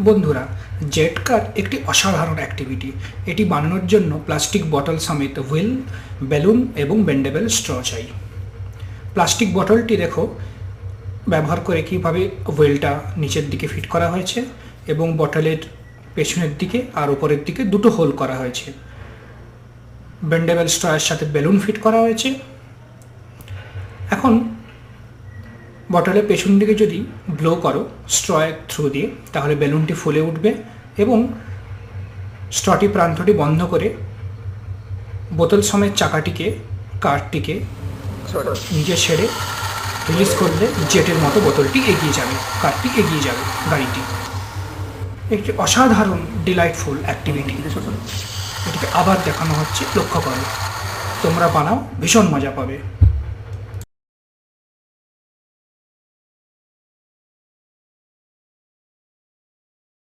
বন্ধুরা জেট কার একটি অসাধারণ অ্যাক্টিভিটি এটি বানানোর জন্য প্লাস্টিক বটল সমেত হুইল বেলুন এবং বেন্ডেবল স্ট্র চাই। প্লাস্টিক বটলটি দেখো, ব্যবহার করে কীভাবে হুইলটা নিচের দিকে ফিট করা হয়েছে এবং বটলের পেছনের দিকে আর উপরের দিকে দুটো হোল করা হয়েছে। বেন্ডেবল স্ট্রয়ের সাথে বেলুন ফিট করা হয়েছে। এখন বটলের পেছন দিকে যদি ব্লো করো স্ট্রয়ের থ্রু দিয়ে, তাহলে বেলুনটি ফুলে উঠবে এবং স্ট্রটি প্রান্তটি বন্ধ করে বোতল সমেত চাকাটিকে কারটিকে নিজে ছেড়ে রিলিজ করলে জেটের মতো বোতলটি এগিয়ে যাবে কারটি এগিয়ে যাবে গাড়িটি। একটি অসাধারণ ডিলাইটফুল অ্যাক্টিভিটি এটিকে আবার দেখানো হচ্ছে লক্ষ্য করো। তোমরা বানাও, ভীষণ মজা পাবে।